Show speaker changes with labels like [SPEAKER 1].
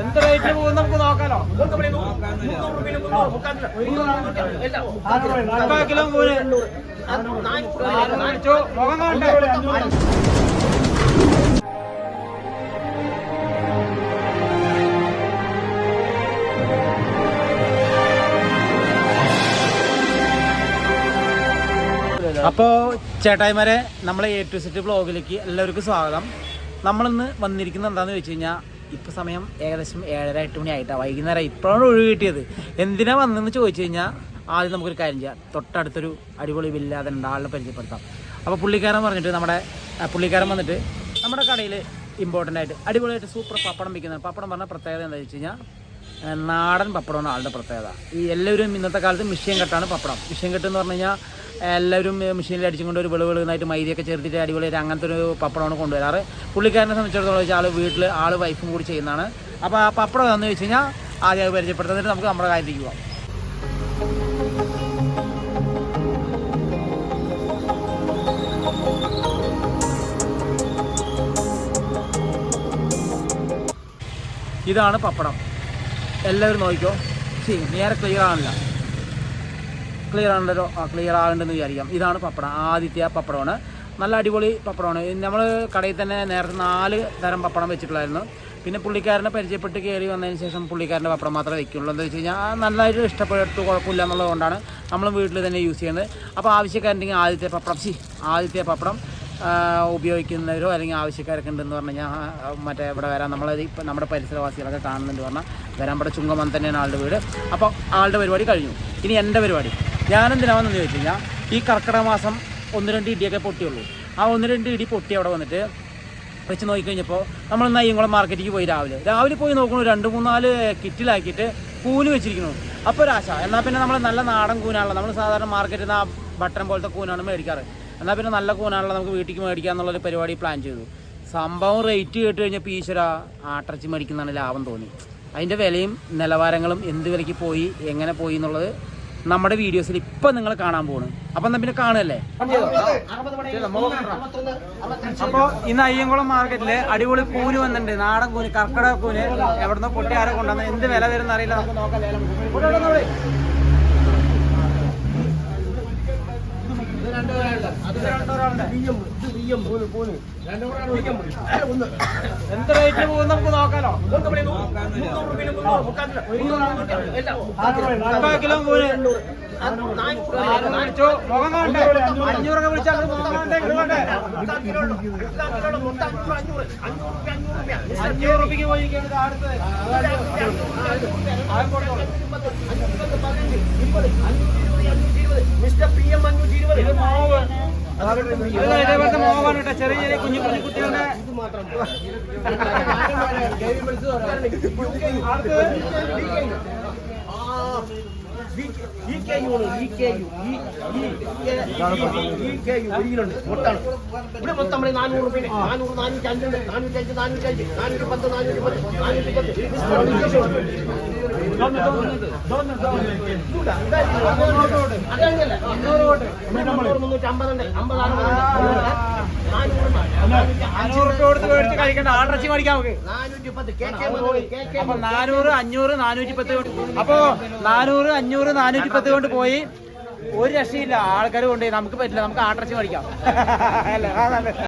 [SPEAKER 1] എന്ത് റേറ്റ് പോകും നമുക്ക് നോക്കാലോ? കിലോ മുഖം അപ്പോൾ ചേട്ടായിമാരെ നമ്മളെ എ ടു സെറ്റ് ബ്ലോഗിലേക്ക് എല്ലാവർക്കും സ്വാഗതം. നമ്മളിന്ന് വന്നിരിക്കുന്നത് എന്താണെന്ന് വെച്ച് കഴിഞ്ഞാൽ ഇപ്പോൾ സമയം ഏകദേശം ഏഴര എട്ട് മണി ആയിട്ടാണ് വൈകുന്നേരം ഇപ്പോഴാണ് ഒഴിവ് കിട്ടിയത്. എന്തിനാ വന്നതെന്ന് ചോദിച്ചു കഴിഞ്ഞാൽ ആദ്യം നമുക്കൊരു കാര്യം ചെയ്യാം. തൊട്ടടുത്തൊരു അടിപൊളി വില്ലാതെ ആളിനെ പരിചയപ്പെടുത്താം. അപ്പോൾ പുള്ളിക്കാരൻ പറഞ്ഞിട്ട് നമ്മുടെ പുള്ളിക്കാരൻ വന്നിട്ട് നമ്മുടെ കടയിൽ ഇമ്പോർട്ടന്റ് ആയിട്ട് അടിപൊളിയായിട്ട് സൂപ്പർ പപ്പടം വിൽക്കുന്നത് പപ്പടം പറഞ്ഞ പ്രത്യേകത എന്താ വെച്ച് കഴിഞ്ഞാൽ നാടൻ പപ്പടമാണ് ആളുടെ പ്രത്യേകത. ഈ എല്ലാവരും ഇന്നത്തെ കാലത്ത് മിഷ്യൻ കെട്ടാണ് പപ്പടം. മിഷ്യൻ കെട്ട് എന്ന് പറഞ്ഞു കഴിഞ്ഞാൽ എല്ലാവരും മെഷീനിൽ അടിച്ചുകൊണ്ട് ഒരു വെളുവെളുന്നായിട്ട് മൈദയൊക്കെ ചേർത്തിട്ട് അടിപൊളിയായിട്ട് അങ്ങനത്തെ ഒരു പപ്പടമാണ് കൊണ്ടുവരാറ്. പുള്ളിക്കാരനെ സംബന്ധിച്ചിടത്തോളം വെച്ചാൽ ആൾ വീട്ടിൽ ആൾ വൈഫും കൂടി ചെയ്യുന്നതാണ്. അപ്പോൾ ആ പപ്പടം എന്ന് വെച്ച് കഴിഞ്ഞാൽ ആദ്യം പരിചയപ്പെടുത്തുന്നിട്ട് നമുക്ക് നമ്മുടെ കാര്യത്തിലേക്ക് പോകാം ഇതാണ് പപ്പടം. എല്ലാവരും നോക്കിക്കോ. ശരി നേരെ ക്ലിയർ ആണില്ല ക്ലിയർ ആണല്ലോ ക്ലിയർ ആകണ്ടെന്ന് വിചാരിക്കാം. ഇതാണ് പപ്പടം ആദിത്യ പപ്പടമാണ്. നല്ല അടിപൊളി പപ്പടമാണ്. നമ്മൾ കടയിൽ തന്നെ നേരത്തെ നാല് തരം പപ്പടം വെച്ചിട്ടുള്ളായിരുന്നു. പിന്നെ പുള്ളിക്കാരനെ പരിചയപ്പെട്ട് കയറി വന്നതിന് ശേഷം പുള്ളിക്കാരന്റെ പപ്പടം മാത്രമേ വെക്കുള്ളൂ. എന്താ വെച്ച് കഴിഞ്ഞാൽ നന്നായിട്ട് ഇഷ്ടപ്പെട്ടു കുഴപ്പമില്ല എന്നുള്ളതുകൊണ്ടാണ് നമ്മൾ വീട്ടിൽ തന്നെ യൂസ് ചെയ്യുന്നത്. അപ്പോൾ ആവശ്യക്കാരുണ്ടെങ്കിൽ ആദ്യത്തെ പപ്പടം ശി ആദ്യത്തെ പപ്പടം ഉപയോഗിക്കുന്നവരോ അല്ലെങ്കിൽ ആവശ്യക്കാരൊക്കെ ഉണ്ടെന്ന് പറഞ്ഞു കഴിഞ്ഞാൽ മറ്റേ ഇവിടെ വരാൻ നമ്മളത് ഇപ്പം നമ്മുടെ പരിസരവാസികളൊക്കെ കാണുന്നുണ്ട് പറഞ്ഞാൽ വരാൻ ഇവിടെ ചുങ്കമൻ തന്നെയാണ് ആളുടെ വീട്. അപ്പോൾ ആളുടെ പരിപാടി കഴിഞ്ഞു. ഇനി എന്റെ പരിപാടി. ഞാനെന്തിനാണെന്ന് ചോദിച്ചു കഴിഞ്ഞാൽ ഈ കർക്കിടക മാസം ഒന്ന് രണ്ട് ഇടിയൊക്കെ പൊട്ടിയുള്ളൂ. ആ ഒന്ന് രണ്ട് ഇടി പൊട്ടി അവിടെ വന്നിട്ട് വെച്ച് നോക്കിക്കഴിഞ്ഞപ്പോൾ നമ്മൾ നയ്യംകുളം മാർക്കറ്റിലേക്ക് പോയി രാവിലെ. രാവിലെ പോയി നോക്കണു രണ്ട് മൂന്നാൽ കിറ്റിലാക്കിയിട്ട് കൂന് വെച്ചിരിക്കുന്നു. അപ്പോൾ ഒരാശ എന്നാൽ പിന്നെ നമ്മൾ നല്ല നാടൻ കൂനാണല്ലോ. നമ്മൾ സാധാരണ മാർക്കറ്റിൽ നിന്ന് ആ ബട്ടൺ പോലത്തെ കൂനാണ് മേടിക്കാറ്. എന്നാൽ പിന്നെ നല്ല കൂനാണല്ലോ നമുക്ക് വീട്ടിലേക്ക് മേടിക്കുക എന്നുള്ളൊരു പരിപാടി പ്ലാൻ ചെയ്തു. സംഭവം റേറ്റ് കേട്ട് കഴിഞ്ഞപ്പോൾ ഈശ്വര ആട്ടിറച്ചി മേടിക്കുന്നതാണ് ലാഭം തോന്നി. അതിന്റെ വിലയും നിലവാരങ്ങളും എന്ത് വിലയ്ക്ക് പോയി എങ്ങനെ പോയി എന്നുള്ളത് നമ്മുടെ വീഡിയോസിൽ ഇപ്പൊ നിങ്ങൾ കാണാൻ പോണ്. അപ്പൊ എന്നാ പിന്നെ കാണുമല്ലേ അപ്പൊ ഇന്ന് അയ്യങ്കുളം മാർക്കറ്റിൽ അടിപൊളി കൂന് വന്നിട്ടുണ്ട്. നാടൻ കൂന് കർക്കിടക കൂന് എവിടുന്ന് പൊട്ടി ആരെ കൊണ്ടുവന്ന് എന്ത് വില വരുന്ന അറിയില്ല. നമുക്ക് നോക്കാം ലേലം വിളിച്ച്. ഇവിടെ ഇവിടെ ഇവിടെ. ഇത് രണ്ടുപേരുണ്ട്. അത് രണ്ടുപേരുണ്ട്. എന്ത് റേറ്റ് പോകും നമുക്ക് നോക്കാലോ കിലോ വിളിച്ചു മുഖം കാണണ്ടേ അഞ്ഞൂറൊക്കെ വിളിച്ചാൽ മുഖം കാണണ്ടേ ഇത് കാണണ്ടേ അഞ്ഞൂറ് റുപ്യക്ക് പോയിരിക്കുകയാണ് ഇത് അടുത്തത് ഇതേപോലത്തെ മാവാണ് കേട്ടോ ചെറിയ ചെറിയ കുഞ്ഞു കുഞ്ഞു കുട്ടികളുടെ
[SPEAKER 2] ഇവിടെ മൊത്തം നാനൂറ് നാനൂറ്
[SPEAKER 1] അഞ്ഞൂറ്
[SPEAKER 2] നാനൂറ്റി പത്ത്
[SPEAKER 1] അപ്പൊ നാനൂറ് അഞ്ഞൂറ് അഞ്ഞൂറ് നാനൂറ്റി പത്ത് കൊണ്ട് പോയി. ഒരു രക്ഷയില്ല. ആൾക്കാർ കൊണ്ടുപോയി. നമുക്ക് പറ്റില്ല. നമുക്ക് ആട്ടിറച്ചി മേടിക്കാം. അല്ലേ.